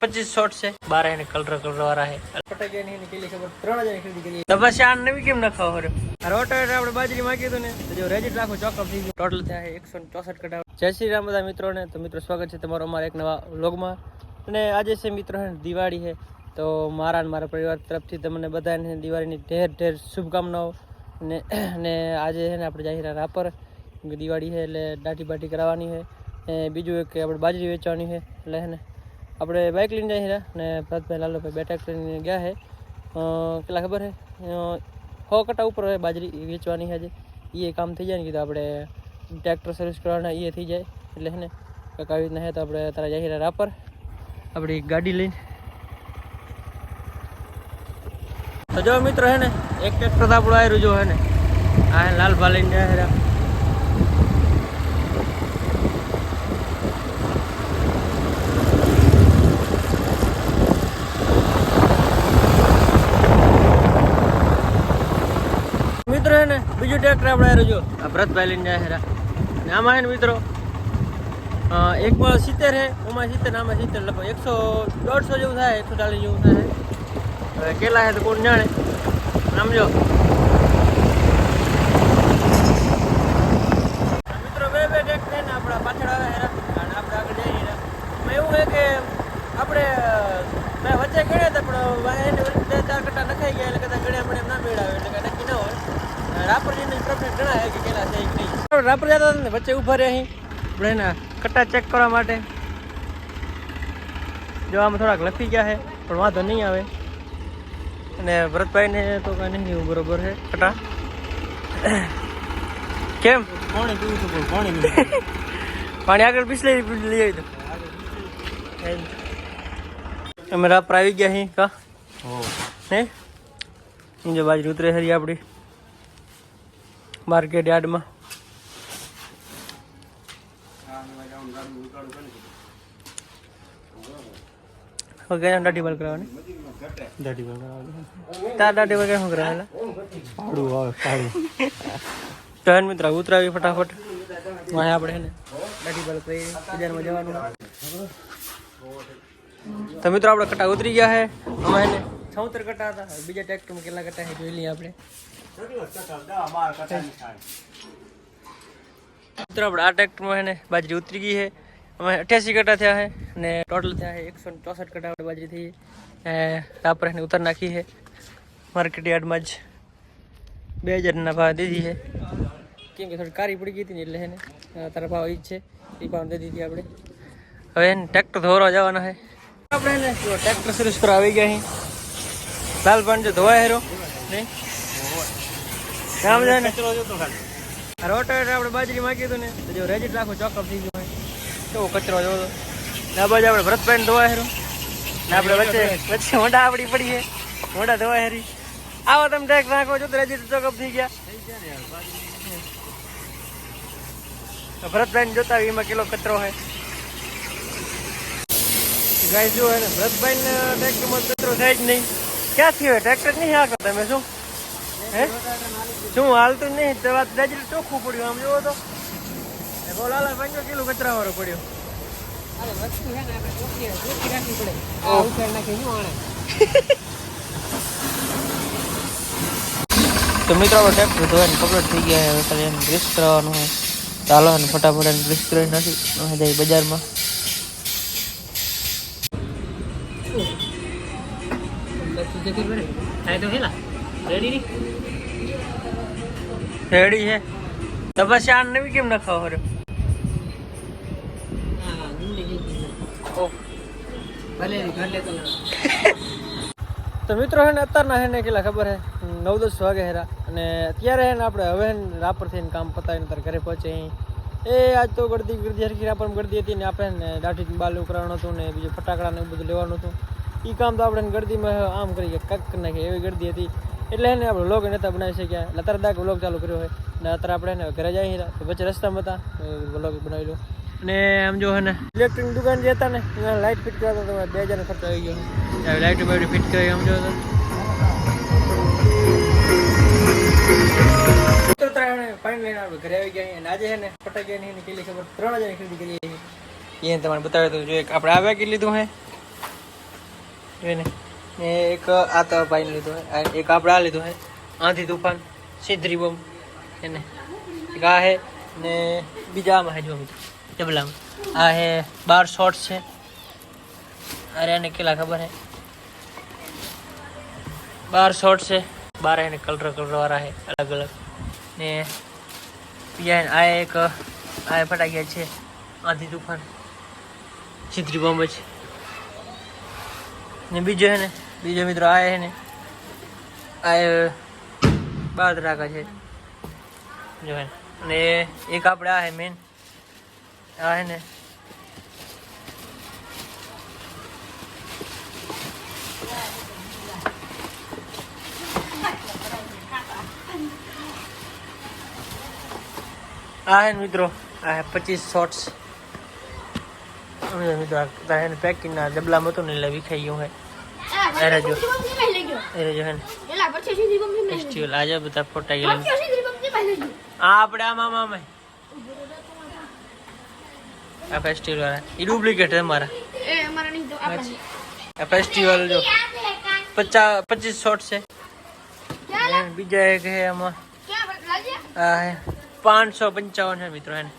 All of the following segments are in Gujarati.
પચીસ શોટ છે. બારે એને કલર કલર વાળા છે ત્રણ નવી કેમ ન ખાવ હરે રોટાવેટર આપણે બાજરી માંગી હતું ને તો જો રેજીટ રાખો ચોકઅપ થઈ ગયું. ટોટલ થયા એકસો ચોસઠ કટા જય શ્રી રામ બધા મિત્રોને તો મિત્રો સ્વાગત છે તમારો અમારા એક નવા વ્લોગમાં અને આજે છે મિત્રો દિવાળી છે તો મારા અને મારા પરિવાર તરફથી તમને બધાને દિવાળીની ઢેર ઢેર શુભકામનાઓ. ને ને આજે છે ને આપણે જાહેર રાપર દિવાળી છે એટલે દાટી બાટી કરાવવાની છે બીજું એક આપણે બાજરી વેચવાની છે એટલે ને આપણે બાઇક લઈને જઈએ રહ્યા અને ભરતભાઈ લાલુભાઈ બે લઈને ગયા છે. કેટલા ખબર છે? સો કટા ઉપર હોય બાજરી વેચવાની છે એ કામ થઈ જાય ને કીધું આપણે ટ્રેક્ટર સર્વિસ કરવાના એ થઈ જાય. એટલે છે ને કંઈક આવી રીતના છે તો આપણે તારા જઈએ રહ્યા રાપર આપણી ગાડી લઈને. તો જો મિત્રો હે ને, એક ટ્રેક્ટર તો આપણું આવ્યું જો હે ને. આ લાલભા લઈને જાય રહ્યા મિત્રો હે ને બીજું આપણે જો. આ ભરતભાઈ લઈને જાય હે મિત્રો એકમાં સિત્તેર હે ઓમાં સિત્તેર આમાં સિત્તેર લગભગ. એકસો દોઢસો જેવું થાય, એકસો ચાલીસ જેવું થાય. હવે કેટલા હે તો કોણ જાણે? સમજો મિત્રો, બે બે ટ્રેક્ટર ને આપણા પાછળ આવે હેરા. અને આપણે આગળ જઈએ હેરા. એવું છે કે આપણે, મેં વચ્ચે ગણ્યા હતા, પણ એને ચાર કટા નખાઈ ગયા, એટલે કદાચ ગણ્યા પણ એમ ના મેળાવે. એટલે રાપરજીને પરફેક્ટ ગણાય કે કેટલા છે કે નહીં. રાપર જતા ને વચ્ચે ઊભા રહ્યા અહીં આપણે એના કટ્ટા ચેક કરવા માટે. જો આમાં થોડાક લખી ગયા છે પણ વાંધો નહીં આવે. અને ભરતભાઈને તો કાંઈ નહીં બરોબર છે કટા કેમ? પાણી પીવું છું પણ પાણી નહીં પાણી આગળ પીછલે લઈ આવી દો અમે રાપર આવી ગયા અહીં કા? હે. જો બાજરી ઉતરે હરી આપણી માર્કેટ યાર્ડમાં. ઓકે દાઢી બાલ કરાવવાની દાઢી તાર દાઢી બાલ શું કરાવેલા પાડું આવે પાડું. તો હેન મિત્ર ઉતરાવી ફટાફટ. વાંહે આપણે ને દાઢી બાલ કરી બજારમાં જવાનું. તો મિત્રો આપણે કટા ઉતરી ગયા છે અમે એને છોતેર કટા હતા. બીજા ટ્રેક્ટરમાં કેટલા કટા છે જોઈ લઈએ આપણે. આપણે આ ટ્રેક્ટરમાં એને બાજરી ઉતરી ગઈ છે. અમે અઠ્યાસી કટા થયા છે અને ટોટલ થયા છે એકસો ચોસઠ કટા આપણે બાજરી થઈ રાપર એને ઉતાર નાખી છે. માર્કેટ યાર્ડમાં જ બે હજારના ભાવ દીધી છે. કેમ કે થોડી કારી પડી ગઈ હતી ને એટલે એને તારા ભાવ એ જ છે. એ ભાવ દીધી આપણે. હવે એને ટ્રેક્ટર ધોવા જવાના છે. આપણે એને ટ્રેક્ટર સર્વિસ કરવા આવી ગયા અહીં લાલ જો ધોવાય હેરો નહીં ને આ રોટાવેટર આપણે બાજરી માંગી હતું ને જો રેજીટ રાખો ચોકઅપ થઈ ગયું કેવો કચરો જોવો. ના બાજુ આપણે ભરતભાઈ ધોવાય હેરો ને આપણે વચ્ચે વચ્ચે મોઢા આપડી પડી છે. મોઢા ધોવાય હેરી આવો તમે ટેક્સ નાખો છો તો ચોકઅપ થઈ ગયા. તો ભરતભાઈ જોતા હોય એમાં કિલો કચરો હોય. ગાય જો હે ને ભરતભાઈ ને ટ્રેક્ટરમાં કચરો થાય જ નહીં. ક્યાંથી હોય? ટ્રેક્ટર નહીં હાકો તમે શું? હે? શું હાલતું નહીં? તો વાત દાજરી ચોખ્ખું પડ્યું. આમ જોવો તો. બોલાલા પંજો કિલો કચરા વાળો પડ્યો તો મિત્રો આપણે ટ્રેક્ટર ધોઈને કમ્પ્લીટ થઈ ગયા હવે ખાલી એને ગ્રીસ કરવાનું હોય ચાલો અને ફટાફટ એને ગ્રીસ કરી નથી હવે જઈએ બજારમાં. રેડી છે. તો પછી આ નવી કેમ નખાવ ખાવ હરે તો. મિત્રો હે ને અત્યારના હે ને કેટલા ખબર હે? નવ દસ વાગે હેરા અને અત્યારે હે ને આપણે હવે હે ને રાપર થઈને કામ પતાવીને તારે ઘરે પહોંચે એ આજ તો ગળદી ગળદી હરખી રાપર ગળદી હતી ને આપણે ને દાઢી બાલ ઉકરાવાનું હતું ને બીજું ફટાકડા ને એવું બધું લેવાનું હતું. એ કામ તો આપણે ગળદીમાં આમ કરી કે કક નાખે એવી ગળદી હતી. એટલે એને આપણે વ્લોગ નેતા બનાવી શક્યા. દાખ વ્લોગ ચાલુ કર્યો હોય ને અત્યારે આપણે ઘરે જઈએ તો પછી રસ્તામાં હતા. વ્લોગ બનાવી લો અને આમ જો હે ને ઇલેક્ટ્રિક દુકાન જે હતા ને, એમાં લાઇટ ફિટ કરતા તો બે હજાર ખર્ચો આવી ગયો. લાઇટ બાઇટ ફિટ કરી આમ જો તો. પાણી લઈને આપણે ઘરે આવી ગયા અને આજે હે ને ફટાકિયાની કેટલી ખબર? ત્રણ હજારની ખરીદી કરી એ તમારે બતાવે તો જોઈએ આપણે આ વેકી લીધું હે. જોઈને ને એક આ તો ભાઈ લીધો હે એક આપણે આ લીધો હે, આંધી તુફાન સિદ્રી બોમ્બ, એને. એક આ હે, ને બીજા આમાં હે જો ડબલામાં આ હે બાર શોર્ટ્સ છે. અરે એને કેટલા ખબર હે? બાર શોર્ટ છે. બાર એને કલર કલર વાળા છે અલગ અલગ. ને બીજા આ એક, આ ફટાકિયા છે, આંધી તુફાન સિદ્રી બોમ્બ છે ને બીજો હે ને બીજો મિત્રો આ છે ને આ બાદ રાખે છે. જો અને એક આપણે આ છે મેન આ હે ને, આ હે મિત્રો, આ હે પચીસ શોર્ટ્સ મિત્રો પેકિંગના ડબલામાં હતું ને એટલે વિખાઈ ગયું હે. અરે જો અરે જો હે ને ફેસ્ટિવલ આજે બધા ફોટા ગયેલા આ આપણે આમાં આમાં આ ફેસ્ટિવલ વાળા. એ ડુપ્લિકેટ છે મારા આ ફેસ્ટિવલ જો. પચાસ પચીસ શોટ છે. બીજા એક હે આમાં. આ પાંચસો પંચાવન છે મિત્રો એને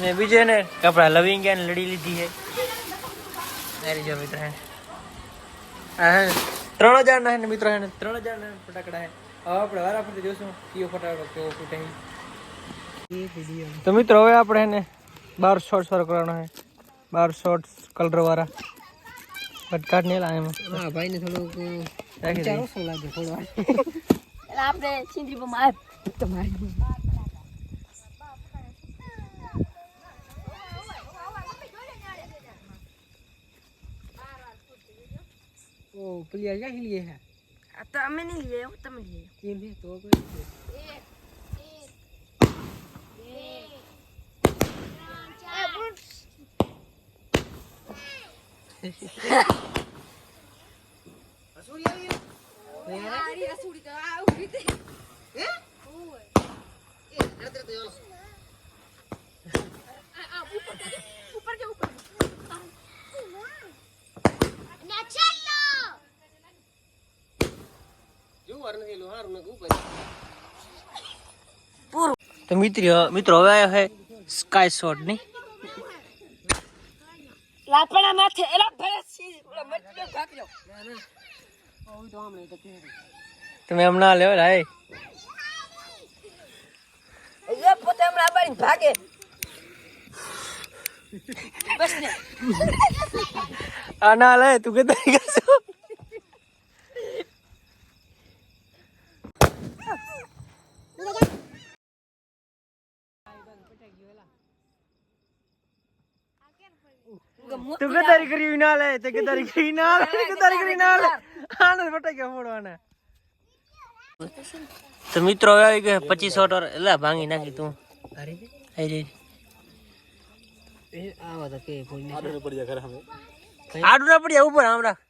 ને બીજે ને કપડા લવિંગ લડી લીધી છે અરે જો મિત્રો હે. આ હે ત્રણ હજાર ના હે ને મિત્રો હે ને ત્રણ હજાર ના ફટાકડા હે. હવે આપણે વારા ફરતી જોશું કયો ફટાકડો કેવો ફૂટે તો મિત્રો હવે આપણે એને બાર શોર્ટ્સ વાળો કરવાનો છે બાર શોર્ટ્સ કલર વાળા. ફટકાટ નહીં લાવે એમાં. હા ભાઈ ને થોડુંક રાખી દઈએ. ઓછો લાગે થોડો આપણે સિંદરી બમ આપ તમારી ઓ પેલી આ ક્યાંથી લઈએ હે આ તો અમે નહીં લઈએ તમે લઈએ કેમ હે તો કોઈ તો મિત્રો મિત્રો હવે આવ્યો છે સ્કાય શોટની. લાપણા માથે એલા ઓલા તમે હમણાં લેવો રાય એ પોતે હમણાં બારી ભાગે. બસ ને. આ ના લે તું કે તરી તું તારી કરી ના લે તે તારી કરી ના લે તે તારી કરી ના લે. આને ફટાક્યા ફોડવાના. તો મિત્રો હવે આવી ગયો પચીસ ઓટર એટલે ભાંગી નાખી તું. રહી. આવા તો કે આડું ના પડી ઉપર આમ રાખ.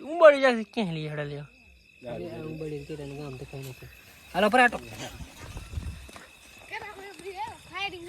તું બળી જાય ક્યાં લઈ હેડા લ્યો. ઉંબાડી કે તને ગામ દેખાય નથી હાલો પરાટો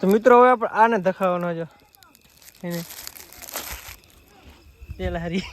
તો મિત્રો હવે આપણે આને દખાવાનો જો એને તેલ હારી.